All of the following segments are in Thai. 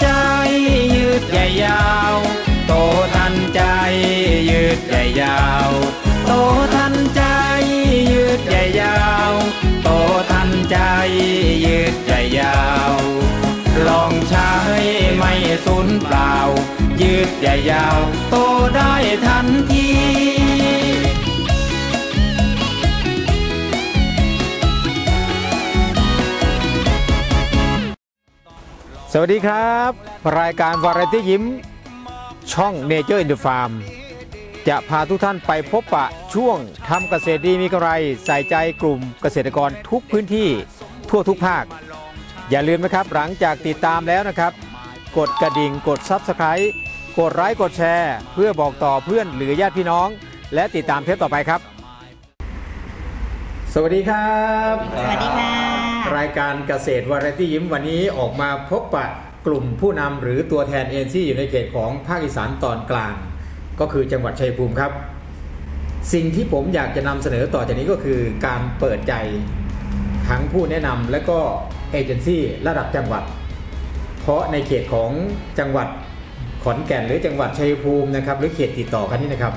ใจ ยืดใหญ่ยาว โตทันใจ ยืดใหญ่ยาว โตทันใจ ยืดใหญ่ยาว โตทันใจ ยืดใหญ่ยาว ลองใช้ไม่สูญเปล่า ยืดใหญ่ยาว โตได้ทันที สวัสดีครับ รายการวาไรตี้ยิ้ม ช่อง Nature in the Farm จะพาทุกท่านไปพบปะช่วงทำเกษตรดีมีกำไร ใส่ใจกลุ่มเกษตรกรทุกพื้นที่ทั่วทุกภาค อย่าลืมนะครับหลังจากติดตามแล้วนะครับ กดกระดิ่งกด Subscribe กดไลค์กดแชร์ เพื่อบอกต่อเพื่อนหรือญาติพี่น้อง และติดตามเทปต่อไปครับ สวัสดีครับ สวัสดีค่ะายการเกษตรวารตี้ยิ้มวันนี้ออกมาพบปะกลุ่มผู้นำหรือตัวแทนเอ็นซีอยู่ในเขตของภาคอีสานตอนกลาง ก็คือจังหวัดชัยภูมิครับ สิ่งที่ผมอยากจะนำเสนอต่อจากนี้ก็คือการเปิดใจทั้งผู้แนะนำและก็เอเจนซี่ระดับจังหวัด เพราะในเขตของจังหวัดขอนแก่นหรือจังหวัดชัยภูมินะครับหรือเขตติดต่อกันนี่นะครับ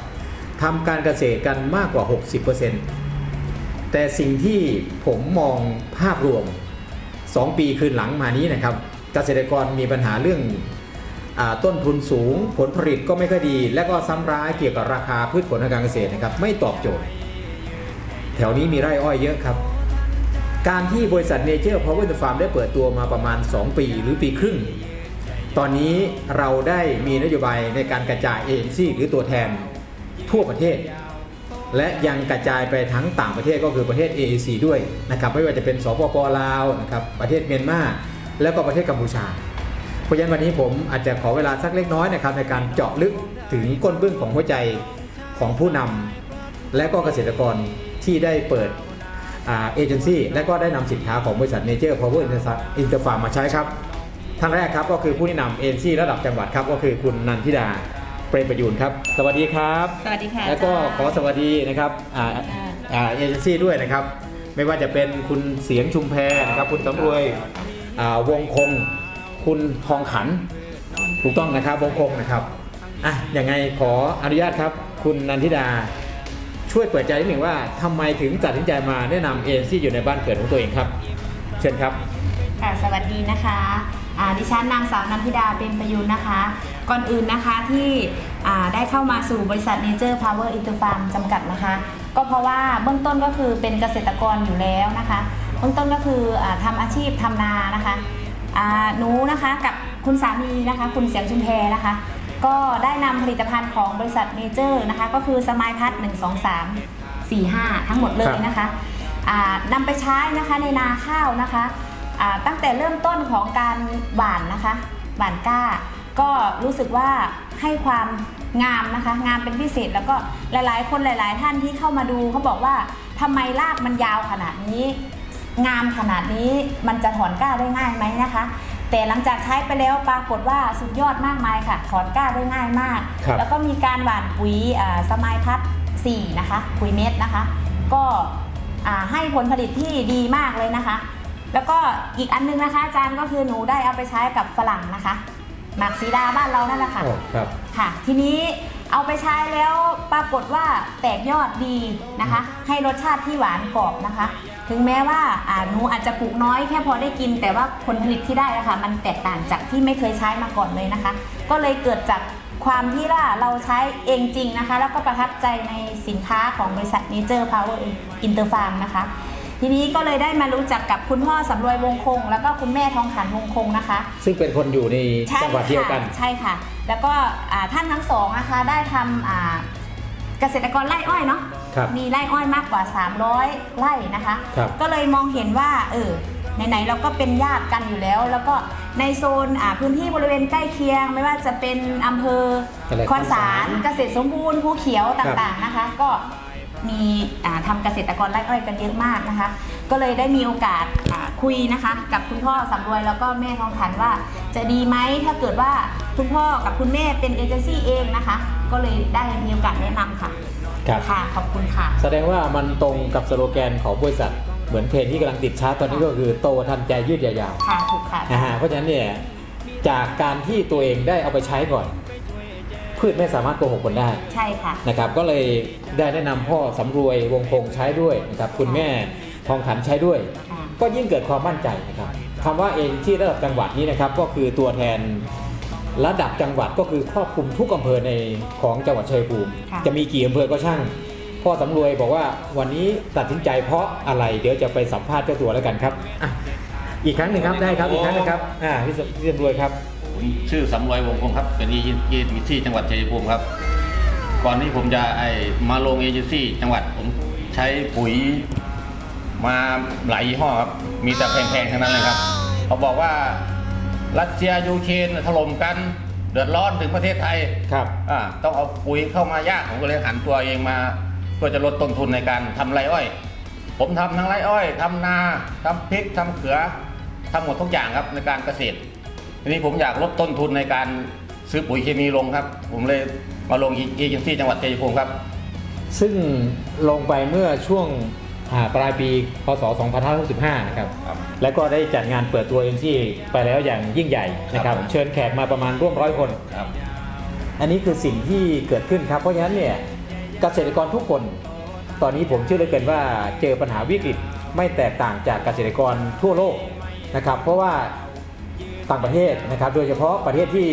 ทำการเกษตรกันมากกว่า 60% แต่สิ่งที่ผมมองภาพรวม 2 ปีคืนหลังมานี้นะครับเกษตรกรมีปัญหาเรื่องอต้นทุนสูง ผลผลิตก็ไม่ค่อยดี และก็ซ้ำร้ายเกี่ยวกับราคาพืชผลทางการเกษตรนะครับ ไม่ตอบโจทย์ แถวนี้มีไร่อ้อยเยอะครับ การที่บริษัทเนเจอร์พาวเวอร์ฟาร์มได้เปิดตัวมาประมาณ 2 ปีหรือปีครึ่ง ตอนนี้เราได้มีนโยบายในการกระจายเอ็นซีหรือตัวแทนทั่วประเทศ และยังกระจายไปทั้งต่างประเทศก็คือประเทศ AAC ด้วยนะครับไม่ว่าจะเป็นสปปลาวนะครับประเทศเมียนมาแล้วก็ประเทศกัมพูชา เพราะฉะนั้นวันนี้ผมอาจจะขอเวลาสักเล็กน้อยนะครับในการเจาะลึกถึงก้นเบื้องของหัวใจของผู้นำและก็เกษตรกรที่ได้เปิดเอเจนซี่และก็ได้นำสินค้าของบริษัท Nature Power Interfarm มาใช้ครับท่านแรกครับก็คือผู้แนะนำเอเจนซี่ระดับจังหวัดครับก็คือคุณนันทิดา รมประยูนครับ สวัสดีครับ สวัสดีค่ะแล้วก็ขอสวัสดีนะครับอ่าอ่าเอเจนซี่ด้วยนะครับ ไม่ว่าจะเป็นคุณเสียงชุมแพนะครับ คุณสำรวยอ่าวงคง คุณทองขัน ถูกต้องนะครับวงคงนะครับอะยังไงขออนุญาตครับ คุณนันทิดาช่วยเปิดใจนิดหนึ่งว่าทำไมถึงตัดสินใจมาแนะนำเอเจนซี่อยู่ในบ้านเกิดของตัวเองครับ เชิญครับ ค่ะสวัสดีนะคะดิฉันนางสาวนันทิดาเป็นประยุนนะคะ ก่อนอื่นนะคะที่ได้เข้ามาสู่บริษัท Nature Power Interfarm จำกัดนะคะ ก็เพราะว่าเบื้องต้นก็คือเป็นเกษตรกรอยู่แล้วนะคะ เบื้องต้นก็คืออทำอาชีพทำนานะคะหนูนะคะกับคุณสามีนะคะ คุณเสียงชุมแพนะคะ ก็ได้นำผลิตภัณฑ์ของบริษัทเนเจอร์นะคะ ก็คือสมายพัด1 2 3 4 5ทั้งหมดเลยนะคะอ่านำไปใช้นะคะในนาข้าวนะคะ ตั้งแต่เริ่มต้นของการหว่านนะคะหว่านกล้า ก็รู้สึกว่าให้ความงามนะคะ งามเป็นพิเศษแล้วก็หลายๆ คนหลาย ๆ ท่านที่เข้ามาดูเขาบอกว่าทำไมรากมันยาวขนาดนี้ งามขนาดนี้มันจะถอนกล้าได้ง่ายไหมนะคะ แต่หลังจากใช้ไปแล้วปรากฏว่าสุดยอดมากมายค่ะ ถอนกล้าได้ง่ายมากครับแล้วก็มีการหว่านปุ๋ยอ่าสมายพัด4นะคะปุ๋ยเม็ดนะคะ ก็อ่าให้ผลผลิตที่ดีมากเลยนะคะ แล้วก็อีกอันนึงนะคะอาจารย์ก็คือหนูได้เอาไปใช้กับฝรั่งนะคะหมากสีดาบ้านเรานั่นแหละค่ะโอ้ครับค่ะ ทีนี้เอาไปใช้แล้วปรากฏว่าแตกยอดดีนะคะ ให้รสชาติที่หวานกรอบนะคะ ถึงแม้ว่าอ่าหนูอาจจะปลูกน้อยแค่พอได้กิน แต่ว่าผลผลิตที่ได้นะคะมันแตกต่างจากที่ไม่เคยใช้มาก่อนเลยนะคะ ก็เลยเกิดจากความที่ว่าเราใช้เองจริงนะคะ แล้วก็ประทับใจในสินค้าของบริษัท Nature Power Interfarm นะคะ ทีนี้ก็เลยได้มารู้จักกับคุณพ่อสำรวยวงคง แล้วก็คุณแม่ทองขันวงคงนะคะ ซึ่งเป็นคนอยู่ในใช่จังหวัดเดียวกัน ค่ะใช่ค่ะ แล้วก็อ่าท่านทั้งสองนะคะได้ทำอ่าเกษตรกรไร่อ้อยเนาะครับมีไร่อ้อยมากกว่า 300 ไร่นะคะ ครับ ก็เลยมองเห็นว่าเออไหนๆเราก็เป็นญาติกันอยู่แล้ว แล้วก็ในโซนอ่าพื้นที่บริเวณใกล้เคียง ไม่ว่าจะเป็นอำเภออะไรคอนสารคอนสารเกษตรสมบูรณ์ภูเขียวต่างๆนะคะ ก็ มีอ่าทำเกษตรกรไร่อ้อยกันเยอะมากนะคะ ก็เลยได้มีโอกาสอ่าคุยนะคะ กับคุณพ่อสำรวยแล้วก็แม่ทองขันว่า จะดีไหมถ้าเกิดว่าคุณพ่อกับคุณแม่เป็นเอเจนซี่เองนะคะ ก็เลยได้มีโอกาสแนะนำค่ะครับค่ะขอบคุณค่ะ แสดงว่ามันตรงกับสโลแกนของบริษัทเหมือนเพลงที่กำลังติดชาร์ตตอนนี้ก็คือโตทันใจยืดยาวค่ะถูกค่ะๆนะฮะเพราะฉะนั้นเนี่ยจากการที่ตัวเองได้เอาไปใช้ก่อน พืชไม่สามารถโกหกคนได้ใช่ค่ะ นะครับ ก็เลยได้แนะนำพ่อสำรวยวงคงใช้ด้วยนะครับคุณแม่ทองขันใช้ด้วย ค่ะ ก็ยิ่งเกิดความมั่นใจนะครับคำว่าเองที่ระดับจังหวัดนี้นะครับ ก็คือตัวแทนระดับจังหวัดก็คือครอบคลุมทุกอำเภอในของจังหวัดชัยภูมิ ค่ะ จะมีกี่อำเภอก็ช่าง พ่อสำรวยบอกว่าวันนี้ตัดสินใจเพราะอะไรเดี๋ยวจะไปสัมภาษณ์เจ้าตัวแล้วกันครับอะอีกครั้งหนึ่งครับได้ครับอีกครั้งหนึงครับอ่าพี่สพี่สำรวยครับผม ชื่อสำรวยวงคงครับ เป็นเอเจนซี่จังหวัดชัยภูมิครับ ก่อนที่ผมจะไอมาลงเอเจนซี่จังหวัดผมใช้ปุ๋ยมาหลายยี่ห้อครับ มีแต่แพงๆทั้งนั้นเลยครับ เขาบอกว่ารัสเซียยูเครนถล่มกันเดือดร้อนถึงประเทศไทยครับอ่าต้องเอาปุ๋ยเข้ามายากผมก็เลยหันตัวเองมาเพื่อจะลดต้นทุนในการทำไรอ้อย ผมทำทั้งไรอ้อยทำนาทำพริกทำเขือทำหมดทุกอย่างครับในการเกษตร ทีนี้ผมอยากลดต้นทุนในการซื้อปุ๋ยเคมีลงครับ ผมเลยมาลงเอเจนซี่จังหวัดชัยภูมิครับ ซึ่งลงไปเมื่อช่วงอ่าปลายปีพศ 2565 นะครับ ครับแล้วก็ได้จัดงานเปิดตัวเอ็นซีไปแล้วอย่างยิ่งใหญ่นะครับ ครับผมเชิญแขกมาประมาณร่วมร้อยคน ครับ อันนี้คือสิ่งที่เกิดขึ้นครับ เพราะฉะนั้นเนี่ยเกษตรกรทุกคน ตอนนี้ผมเชื่อเหลือเกินว่าเจอปัญหาวิกฤตไม่แตกต่างจากเกษตรกรทั่วโลกนะครับ เพราะว่า ต่างประเทศนะครับ โดยเฉพาะประเทศที่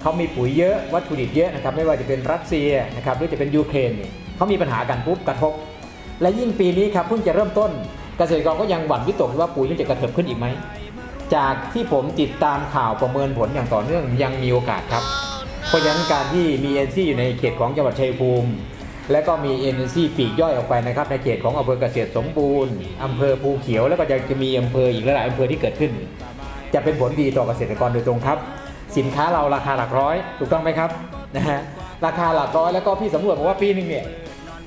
เขามีปุ๋ยเยอะวัตถุดิบเยอะนะครับ ไม่ว่าจะเป็นรัสเซียนะครับหรือจะเป็นยูเครนเขามีปัญหากันปุ๊บกระทบ และยิ่งปีนี้ครับเพิ่งจะเริ่มต้นเกษตรกรก็ยังหวั่นวิตกว่าปุ๋ยมันจะกระเถิบขึ้นอีกไหมจากที่ผมติดตามข่าวประเมินผลอย่างต่อเนื่องยังมีโอกาสครับ เพราะฉะนั้นการที่มีเอ็นซีอยู่ในเขตของจังหวัดชัยภูมิ และก็มีเอ็นซีปีกย่อยออกไปนะครับในเขตของอำเภอเกษตรสมบูรณ์อำเภอภูเขียวแล้วก็จะจะมีอำเภออีกหลายอำเภอที่เกิดขึ้น จะเป็นผลดีต่อเกษตรกรโดยตรงครับ สินค้าเราราคาหลักร้อย ถูกต้องไหมครับนะฮะราคาหลักร้อยแล้วก็พี่สำรวจบอกว่าปีหนึงเนี่ย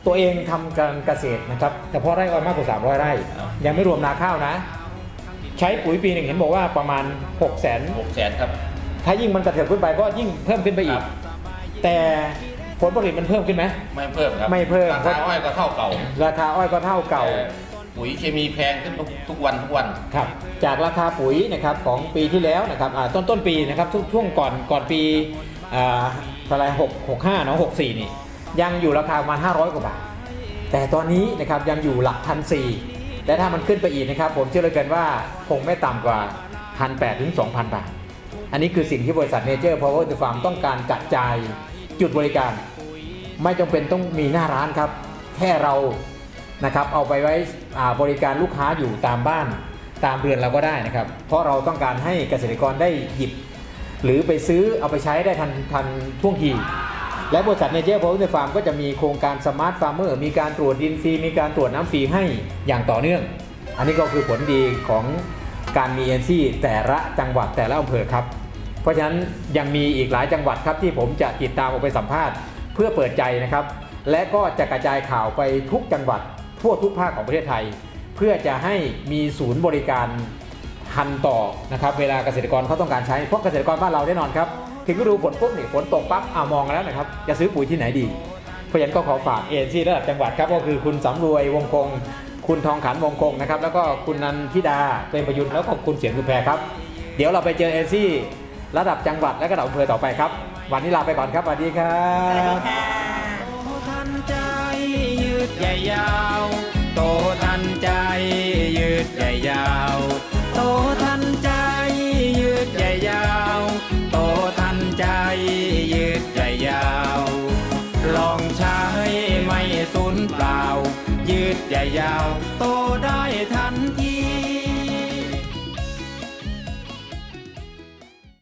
ตัวเองทำการเกษตรนะครับเฉพาะไร่อ้อยมากกว่า 300 ไร่ ยังไม่รวมนาข้าวนะ ใช้ปุ๋ยปีหนึ่งเห็นบอกว่าประมาณ 6 0 0 0 0นหกแสนครับถ้ายิ่งมันกระเถิบขึ้นไปก็ยิ่งเพิ่มขึ้นไปอีกครับแต่ผลผลิตมันเพิ่มขึ้นไหมไม่เพิ่มครับไม่เพิ่มราคาอ้อยก็เท่าเก่า ราคาอ้อยก็เท่าเก่าแต่ ปุ๋ยเคมีแพงขึ้นทุกทุกวันทุกวัน ครับจากราคาปุ๋ยนะครับของปีที่แล้วนะครับอ่าต้นต้นปีนะครับช่วงช่วงก่อนก่อนปีอ่าอะไรหกหกห้าเนาะหกสี่นี่ยังอยู่ราคาประมาณ500 กว่าบาท แต่ตอนนี้นะครับยังอยู่หลักพันสี่และถ้ามันขึ้นไปอีกนะครับ ผมเชื่อเลยกันว่าคงไม่ต่ำกว่าพันแปดถึงสองพันบาท อันนี้คือสิ่งที่บริษัทเนเจอร์พาวเวอร์ฟาร์มต้องการกระจายจุดบริการ ไม่จำเป็นต้องมีหน้าร้านครับ แค่เรา นะครับเอาไปไว้บริการลูกค้าอยู่ตามบ้านตามเรือนเราก็ได้นะครับ เพราะเราต้องการให้เกษตรกรได้หยิบ หรือไปซื้อเอาไปใช้ได้ทันทันท่วงที และบริษัทเนเจอร์พาวเวอร์ฟาร์มก็จะมีโครงการสมาร์ทฟาร์มเมอร์มีการตรวจดินฟรี มีการตรวจน้ำฟรีให้อย่างต่อเนื่อง อันนี้ก็คือผลดีของการมีเอ็นซีแต่ละจังหวัดแต่ละอำเภอครับ เพราะฉะนั้นยังมีอีกหลายจังหวัดครับที่ผมจะติดตามออกไปสัมภาษณ์ เพื่อเปิดใจนะครับ และก็จะกระจายข่าวไปทุกจังหวัด ทั่วทุกภาคของประเทศไทย เพื่อจะให้มีศูนย์บริการทันต่อนะครับเวลาเกษตรกรเขาต้องการใช้เพราะเกษตรกรบ้านเราแน่นอนครับถึงฤดูฝนปุ๊บนี่ฝนตกปั๊บอ่ามองกันแล้วนะครับจะซื้อปุ๋ยที่ไหนดีเพราะฉะนั้นก็ขอฝากเอ็นซีระดับจังหวัดครับก็คือคุณสำรวยวงคง คุณทองขันวงคงนะครับแล้วก็คุณนันทิดาเป็นประยุทธ์แล้วก็คุณเสียงคุณแพรครับ เดี๋ยวเราไปเจอเอ็นซีระดับจังหวัดและก็ระดับอำเภอต่อไปครับ วันนี้ลาไปก่อนครับสวัสดีครัสวัสดีบ โตทันใจ ยืดใหญ่ยาว โตทันใจ ยืดใหญ่ยาว โตทันใจ ยืดใหญ่ยาว ลองใช้ไม่สูญเปล่า ยืดใหญ่ยาว โตได้ทันที